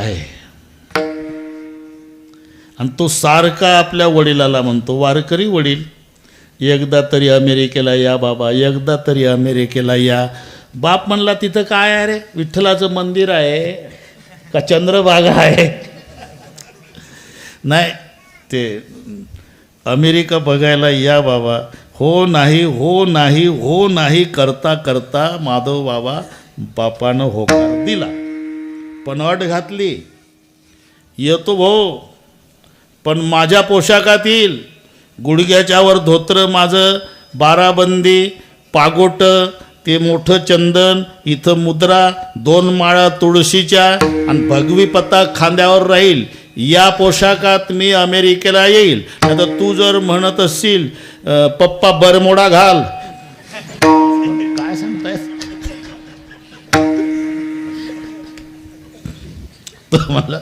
आहे. आणि तो सारखा आपल्या वडिलाला म्हणतो वारकरी वडील एकदा तरी अमेरिकेला या बाबा एकदा तरी अमेरिकेला या. बाप म्हणला तिथं काय आहे रे? विठ्ठलाचं मंदिर आहे का चंद्रभागा आहे? नाही ते अमेरिका बघायला या बाबा हो नाही हो नाही हो नाही करता करता माधव बाबा बापानं होकार दिला. पनवट घातली. येतो भाऊ पण माझ्या पोशाखातील गुडघ्याच्यावर धोत्र माझं बाराबंदी पागोट ते मोठं चंदन इथं मुद्रा दोन माळा तुळशीच्या आणि भगवी पत्ता खांद्यावर राहील. या पोशाखात मी अमेरिकेला येईल. आता तू जर म्हणत असशील पप्पा बरमोडा घाल. तो मला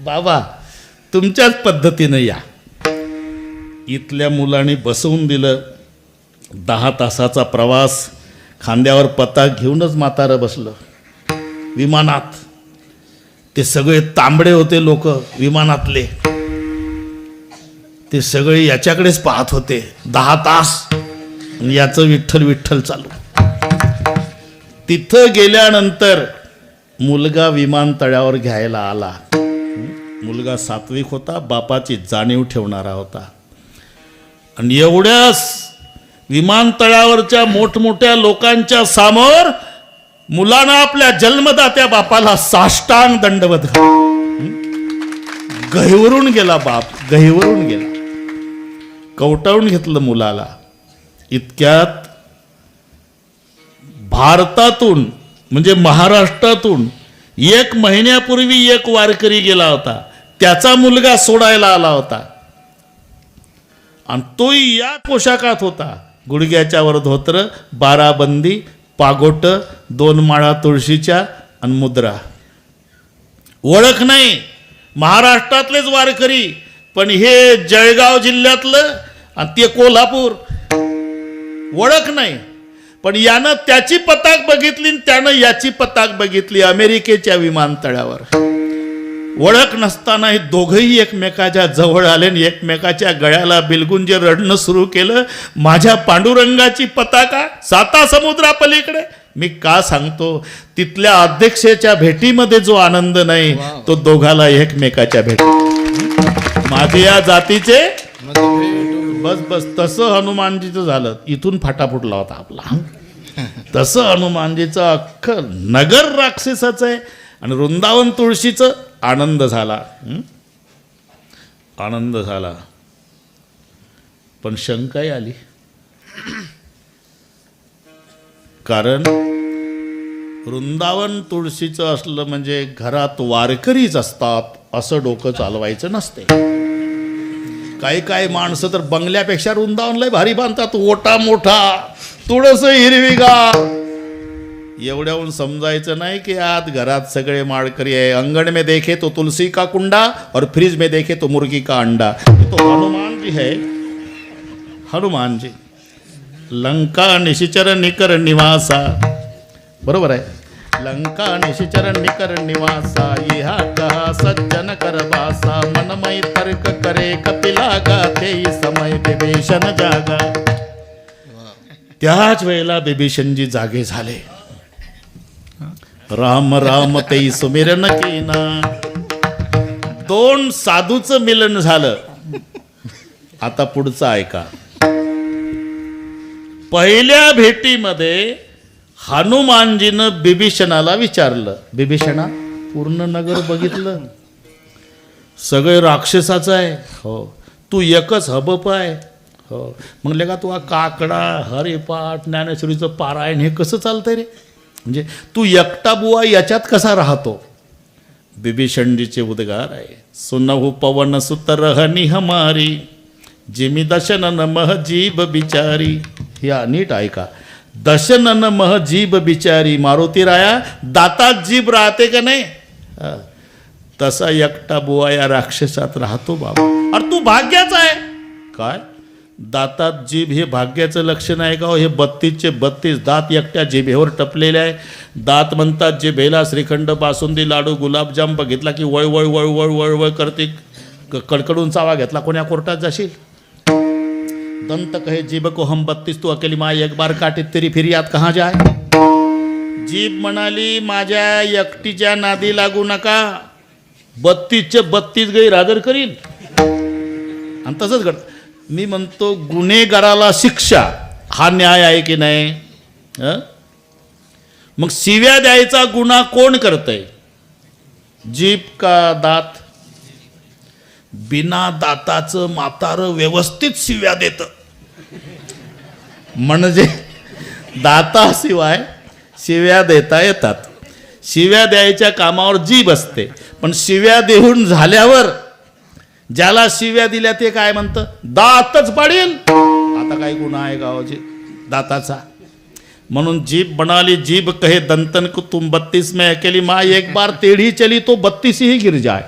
बाबा तुमच्याच पद्धतीनं या. इथल्या मुलांनी बसवून दिलं. दहा तासाचा प्रवास खांद्यावर पता घेऊनच म्हातारं बसलं. विमानात. ते सगळे तांबडे होते लोक विमानातले. ते सगळे याच्याकडेच पाहत होते. दहा तास. याचं विठ्ठल विठ्ठल चालू. तिथं गेल्यानंतर मुलगा विमानतळावर घ्यायला आला. मुलगा सात्विक होता बापाची जाणीव ठेवणारा होता. आणि एवढ्याच विमानतळावरच्या मोठमोठ्या लोकांच्या समोर मुलानं आपल्या जन्मदात्या बापाला साष्टांग दंडवत गहिवरून गेला बाप गहिवरून गेला. कवटाळून घेतलं मुलाला. इतक्यात भारतातून म्हणजे महाराष्ट्रातून एक महिन्यापूर्वी एक वारकरी गेला होता. त्याचा मुलगा सोडायला आला होता. आणि तोही या पोशाखात होता. गुडघ्याच्यावर धोत्र बाराबंदी पागोट दोन माळा तुळशीच्या आणि मुद्रा. ओळख नाही. महाराष्ट्रातलेच वारकरी पण हे जळगाव जिल्ह्यातलं आणि ते कोल्हापूर. ओळख नाही. पण यानं त्याची पताक बघितली आणि त्यानं याची पताक बघितली अमेरिकेच्या विमानतळावर. ओळख नसताना हे दोघंही एकमेकाच्या जवळ आले आणि एकमेकाच्या गळ्याला बिलगून जे रडणं सुरू केलं माझ्या पांडुरंगाची पताका साता समुद्रापलीकडे. मी का सांगतो तिथल्या अध्यक्षेच्या भेटीमध्ये जो आनंद नाही तो दोघाला एकमेकाच्या भेटी. माझे या जातीचे? बस बस तसं हनुमानजीचं झालं. इथून फाटा फुटला होता आपला. तसं हनुमानजीचं अख्खं नगर राक्षसाचं आहे आणि वृंदावन तुळशीचं आनंद झाला. आनंद झाला. पण शंकाही आली. कारण वृंदावन तुळशीचं असलं म्हणजे घरात वारकरीच असतात असं डोकं चालवायचं नसते. काही काही माणसं तर बंगल्यापेक्षा वृंदावन लय भारी बांधतात ओटा मोठा. तुळस हिरवीगार एवढ्याहून समजायचं नाही की आत घरात सगळे माळकरी आहे. अंगण में देखे तो तुलसी का कुंडा और फ्रीज में देखे तो मुर्गी का अंडा. तो हनुमान जी है. हनुमान जी. लंका निशिचर निकर निवासा. बरोबर आहे. लंका निशिचर निकर निवासा. इहा कहा सज्जन कर बासा. मनमय तर्क करे कपिला गाते समय विभीषण जागा. त्याच वेळेला बिभीषणजी जागे झाले. राम राम ते सुमिरन केना. दोन साधूचं मिलन झालं. आता पुढचं ऐका. पहिल्या भेटीमध्ये हनुमानजीनं बिभीषणाला विचारलं. बिभीषणा पूर्ण नगर बघितलं. सगळे राक्षसाचं आहे. हो. तू एकच हबप आहे. हो. म्हणले का तू काकडा हरिपाठ ज्ञानेश्वरीचं पारायण हे कसं चालतंय रे? म्हणजे तू एकटा बुवा याच्यात कसा राहतो? बिभीषणजीचे उद्गार आहे. सुनहु पवन सुत रहनी हमारी जिमी दशनन मह जीब बिचारी. ह्या नीट ऐका. दशनन मह जीब बिचारी. मारुती राया दातात जीभ राहते का नाही? तसा एकटा बुवा या राक्षसात राहतो बाबा. अरे तू भाग्याचा आहे. काय? दातात जीभ हे भाग्याचं लक्षण आहे का? हो हे बत्तीसचे बत्तीस दात एकट्या जिभेवर टपलेले आहे. दात म्हणतात जिभेला श्रीखंड बासुंदी लाडू गुलाबजाम बघितला की वळ वळ वळ वळ वळ वळ करते. कडकडून चावा घेतला. कोण्या कोर्टात जाशील? दंत कहे जीभ को हम बत्तीस तू अकेली माय एक बार काटीत तरी फिरी याद कहाँ जाय जीभ म्हणाली माझ्या एकटीच्या नादी लागू नका. बत्तीसचे बत्तीस गैर रादर करील आणि तसंच घडतं. मी म्हणतो गुन्हेगाराला शिक्षा. हा न्याय आहे की नाही? मग शिव्या द्यायचा गुन्हा कोण करतंय? जीभ का दात? बिना दाताचं मातार व्यवस्थित शिव्या देत. म्हणजे दाताशिवाय शिव्या देता येतात. शिव्या द्यायच्या कामावर जीभ असते. पण शिव्या देऊन झाल्यावर ज्याला शिव्या दिल्या ते काय म्हणतं? दातच पाडेल. आता काय गुन्हा आहे गावाची? दाताचा. म्हणून जीभ बनाली जीभ कहे दंतन को तुम बत्तीस में अकेली मा एक बार तेढी चली तो बत्तीस ही गिर जाय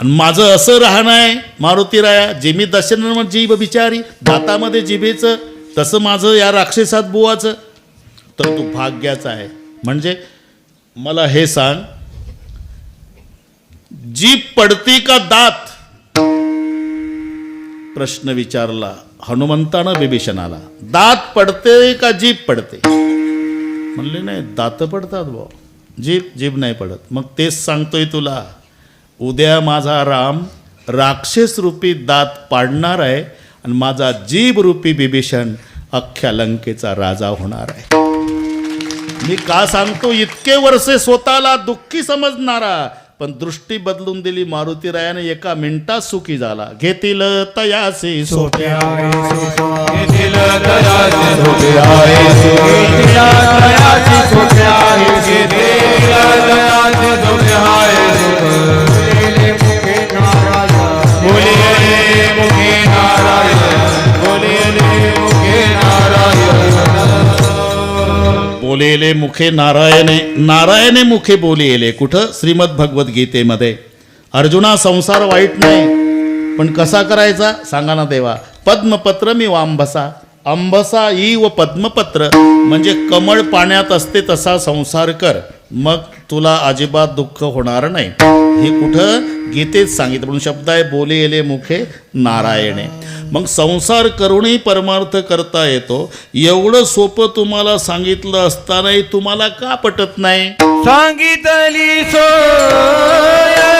आणि माझं असं राहणं आहे मारुती राया जे मी दर्शन जीभ बिचारी दातामध्ये जिभेचं तसं माझं या राक्षसात बुवाचं. तर तू भाग्याचा आहे. म्हणजे मला हे सांग जीभ पडती का दात? प्रश्न विचारला हनुमंतानं बिभीषणाला दात पडते का जीभ पडते? म्हणले नाही दात पडतात भाऊ जीभ जीभ नाही पडत. मग तेच सांगतोय तुला. उद्या माझा राम राक्षस रूपी दात पाडणार आहे आणि माझा जीभ रूपी बिभीषण अख्ख्या लंकेचा राजा होणार आहे. मी का सांगतो इतके वर्षे स्वतःला दुःखी समजणारा पण दृष्टी बदलून दिली मारुतीरायाने एका मिनिटात सुखी झाला. घेतील तयासी सोप्या येथील बोलेले मुखे नारायणे नारायणे मुखे बोलिले. कुठं? श्रीमद भगवद्गीतेमध्ये अर्जुना संसार वाईट नाही पण कसा करायचा? सांगा ना देवा. पद्मपत्र मी वांभसा. अंबसा ई व पद्मपत्र. म्हणजे कमळ पाण्यात असते तसा संसार कर. मग तुला अजिबात दुःख होणार नाही. हे कुठं? गीतेत सांगितलं. म्हणून शब्द आहे बोलेले मुखे नारायणे. मग संसार करूनही परमार्थ करता येतो. एवढं सोपं तुम्हाला सांगितलं असतानाही तुम्हाला का पटत नाही? सांगितली सो